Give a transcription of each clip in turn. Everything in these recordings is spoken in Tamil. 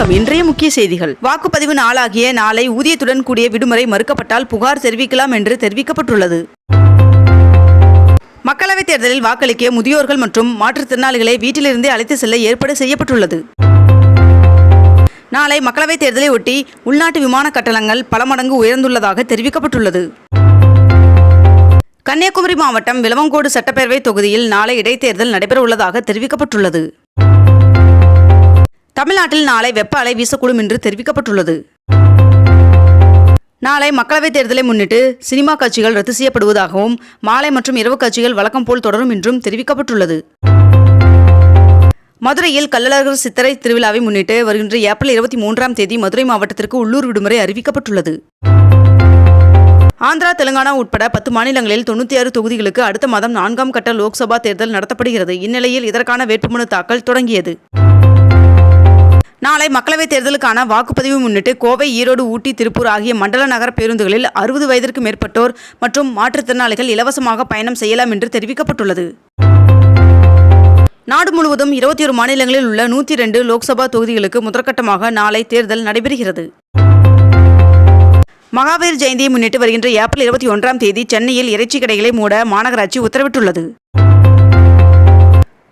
வணக்கம். இன்றைய முக்கிய செய்திகள். வாக்குப்பதிவு நாளாகிய நாளை ஊதியத்துடன் கூடிய விடுமுறை மறுக்கப்பட்டால் புகார் தெரிவிக்கலாம் என்று தெரிவிக்கப்பட்டுள்ளது. மக்களவைத் தேர்தலில் வாக்களிக்க முதியோர்கள் மற்றும் மாற்றுத்திறனாளிகளை வீட்டிலிருந்தே அழைத்து செல்ல ஏற்பாடு செய்யப்பட்டுள்ளது. நாளை மக்களவைத் தேர்தலை ஒட்டி உள்நாட்டு விமான கட்டணங்கள் பல மடங்கு உயர்ந்துள்ளதாக தெரிவிக்கப்பட்டுள்ளது. கன்னியாகுமரி மாவட்டம் விளவங்கோடு சட்டப்பேரவை தொகுதியில் நாளை இடைத்தேர்தல் நடைபெறவுள்ளதாக தெரிவிக்கப்பட்டுள்ளது. தமிழ்நாட்டில் நாளை வெப்ப அலை வீசக்கூடும் என்று தெரிவிக்கப்பட்டுள்ளது. நாளை மக்களவைத் தேர்தலை முன்னிட்டு சினிமா காட்சிகள் ரத்து செய்யப்படுவதாகவும் மாலை மற்றும் இரவு காட்சிகள் வழக்கம் போல் தொடரும் என்றும் தெரிவிக்கப்பட்டுள்ளது. மதுரையில் கள்ளழகர் சித்திரை திருவிழாவை முன்னிட்டு வருகின்ற ஏப்ரல் இருபத்தி மூன்றாம் தேதி மதுரை மாவட்டத்திற்கு உள்ளூர் விடுமுறை அறிவிக்கப்பட்டுள்ளது. ஆந்திரா தெலுங்கானா உட்பட பத்து மாநிலங்களில் தொண்ணூற்றி ஆறு தொகுதிகளுக்கு அடுத்த மாதம் நான்காம் கட்ட லோக்சபா தேர்தல் நடத்தப்படுகிறது. இந்நிலையில் இதற்கான வேட்புமனு தாக்கல் தொடங்கியது. நாளை மக்களவைத் தேர்தலுக்கான வாக்குப்பதிவு முன்னிட்டு கோவை ஈரோடு ஊட்டி திருப்பூர் ஆகிய மண்டல நகர பேருந்துகளில் அறுபது வயதிற்கு மேற்பட்டோர் மற்றும் மாற்றுத்திறனாளிகள் இலவசமாக பயணம் செய்யலாம் என்று தெரிவிக்கப்பட்டுள்ளது. நாடு முழுவதும் இருபத்தி ஒரு மாநிலங்களில் உள்ள நூற்றி ரெண்டு லோக்சபா தொகுதிகளுக்கு முதற்கட்டமாக நாளை தேர்தல் நடைபெறுகிறது. மகாவீர் ஜெயந்தியை முன்னிட்டு வருகின்ற ஏப்ரல் இருபத்தி ஒன்றாம் தேதி சென்னையில் இறைச்சி கடைகளை மூட மாநகராட்சி உத்தரவிட்டுள்ளது.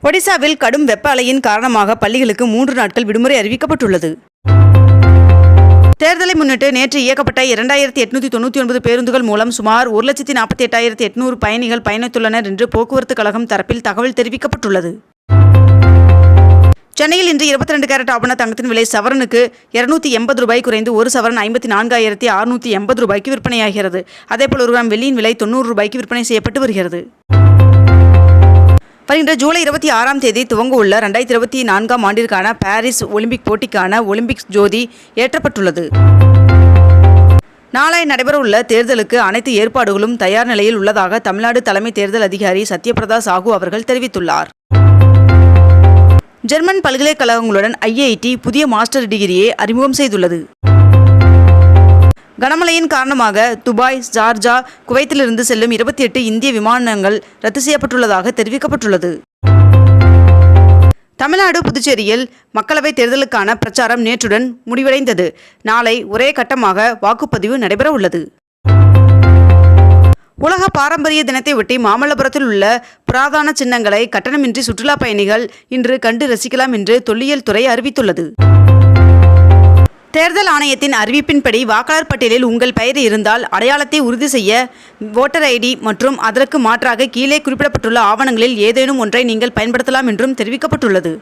ஒடிசாவில் கடும் வெப்ப அலையின் காரணமாக பள்ளிகளுக்கு மூன்று நாட்கள் விடுமுறை அறிவிக்கப்பட்டுள்ளது. தேர்தலை முன்னிட்டு நேற்று இயக்கப்பட்ட இரண்டாயிரத்தி எட்நூத்தி தொண்ணூற்றி ஒன்பது பேருந்துகள் மூலம் சுமார் ஒரு லட்சத்தி நாற்பத்தி எட்டாயிரத்தி எட்நூறு பயணிகள் பயணித்துள்ளனர் என்று போக்குவரத்து கழகம் தரப்பில் தகவல் தெரிவிக்கப்பட்டுள்ளது. சென்னையில் இன்று இருபத்தி ரெண்டு கேரட் ஆபண தங்கத்தின் விலை சவரனுக்கு இருநூத்தி எண்பது ரூபாய் குறைந்து ஒரு சவரன் ஐம்பத்தி நான்காயிரத்தி அறுநூத்தி எண்பது ரூபாய்க்கு விற்பனையாகிறது. அதேபோல் ஒரு கிராம் வெள்ளியின் விலை தொண்ணூறு ரூபாய்க்கு விற்பனை செய்யப்பட்டு வருகிறது. வருகின்ற ஜூலை இருபத்தி ஆறாம் தேதி துவங்க உள்ள ரெண்டாயிரத்தி இருபத்தி நான்காம் ஆண்டிற்கான பாரிஸ் ஒலிம்பிக் போட்டிக்கான ஒலிம்பிக்ஸ் ஜோதி ஏற்றப்பட்டுள்ளது. நாளை நடைபெறவுள்ள தேர்தலுக்கு அனைத்து ஏற்பாடுகளும் தயார் நிலையில் உள்ளதாக தமிழ்நாடு தலைமை தேர்தல் அதிகாரி சத்யபிரதா சாஹூ அவர்கள் தெரிவித்துள்ளார். ஜெர்மன் பல்கலைக்கழகங்களுடன் ஐஐடி புதிய மாஸ்டர் டிகிரியை அறிமுகம் செய்துள்ளது. கனமழையின் காரணமாக துபாய் ஜார்ஜா குவைத்திலிருந்து செல்லும் இருபத்தி எட்டு இந்திய விமானங்கள் ரத்து செய்யப்பட்டுள்ளதாக தெரிவிக்கப்பட்டுள்ளது. தமிழ்நாடு புதுச்சேரியில் மக்களவைத் தேர்தலுக்கான பிரச்சாரம் நேற்றுடன் முடிவடைந்தது. நாளை ஒரே கட்டமாக வாக்குப்பதிவு நடைபெற உள்ளது உலக பாரம்பரிய தினத்தையொட்டி மாமல்லபுரத்தில் உள்ள புராதான சின்னங்களை கட்டணமின்றி சுற்றுலா பயணிகள் இன்று கண்டு ரசிக்கலாம் என்று தொல்லியல் துறை அறிவித்துள்ளது. தேர்தல் ஆணையத்தின் அறிவிப்பின்படி வாக்காளர் பட்டியலில் உங்கள் பெயர் இருந்தால் அடையாளத்தை உறுதி செய்ய ஓட்டர் ஐடி மற்றும் அதற்கு மாற்றாக கீழே குறிப்பிடப்பட்டுள்ள ஆவணங்களில் ஏதேனும் ஒன்றை நீங்கள் பயன்படுத்தலாம் என்றும் தெரிவிக்கப்பட்டுள்ளது.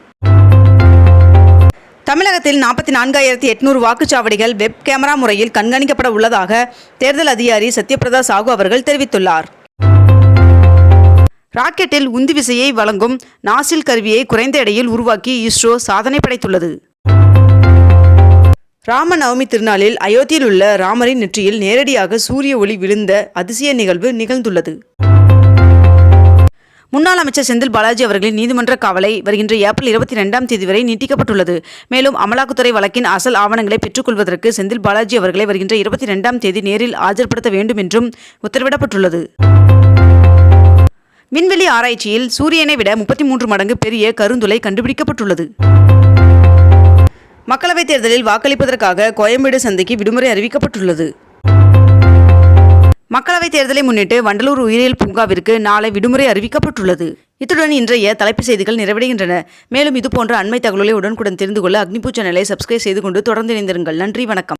தமிழகத்தில் நாற்பத்தி நான்காயிரத்தி எட்நூறு வாக்குச்சாவடிகள் வெப் கேமரா முறையில் கண்காணிக்கப்பட உள்ளதாக தேர்தல் அதிகாரி சத்யபிரதா சாகு அவர்கள் தெரிவித்துள்ளார். ராக்கெட்டில் உந்து விசையை வழங்கும் நாசில் கருவியை குறைந்த எடையில் உருவாக்கி இஸ்ரோ சாதனை படைத்துள்ளது. ராம நவமி திருநாளில் அயோத்தியில் உள்ள ராமரின் நெற்றியில் நேரடியாக சூரிய ஒளி விழுந்த அதிசய நிகழ்வு நிகழ்ந்துள்ளது. முன்னாள் அமைச்சர் செந்தில் பாலாஜி அவர்களின் நீதிமன்ற காவலை வருகின்ற ஏப்ரல் இருபத்தி ரெண்டாம் தேதி வரை நீட்டிக்கப்பட்டுள்ளது. மேலும் அமலாக்கத்துறை வழக்கின் அசல் ஆவணங்களை பெற்றுக்கொள்வதற்கு செந்தில் பாலாஜி அவர்களை வருகின்ற இருபத்தி ரெண்டாம் தேதி நேரில் ஆஜர்படுத்த வேண்டும் என்றும் உத்தரவிடப்பட்டுள்ளது. விண்வெளி ஆராய்ச்சியில் சூரியனை விட முப்பத்தி மூன்று மடங்கு பெரிய கருந்துளை கண்டுபிடிக்கப்பட்டுள்ளது. மக்களவைத் தேர்தலில் வாக்களிப்பதற்காக கோயம்பேடு சந்தைக்கு விடுமுறை அறிவிக்கப்பட்டுள்ளது. மக்களவைத் தேர்தலை முன்னிட்டு வண்டலூர் உயிரியல் பூங்காவிற்கு நாளை விடுமுறை அறிவிக்கப்பட்டுள்ளது. இத்துடன் இன்றைய தலைப்புச் செய்திகள் நிறைவடைகின்றன. மேலும் இதுபோன்ற அண்மை தகவல்களை உடனுக்குடன் தெரிந்து கொள்ள அக்னிபூ சேனலை சப்ஸ்கிரைப் செய்து கொண்டு தொடர்ந்து இணைந்திருங்கள். நன்றி வணக்கம்.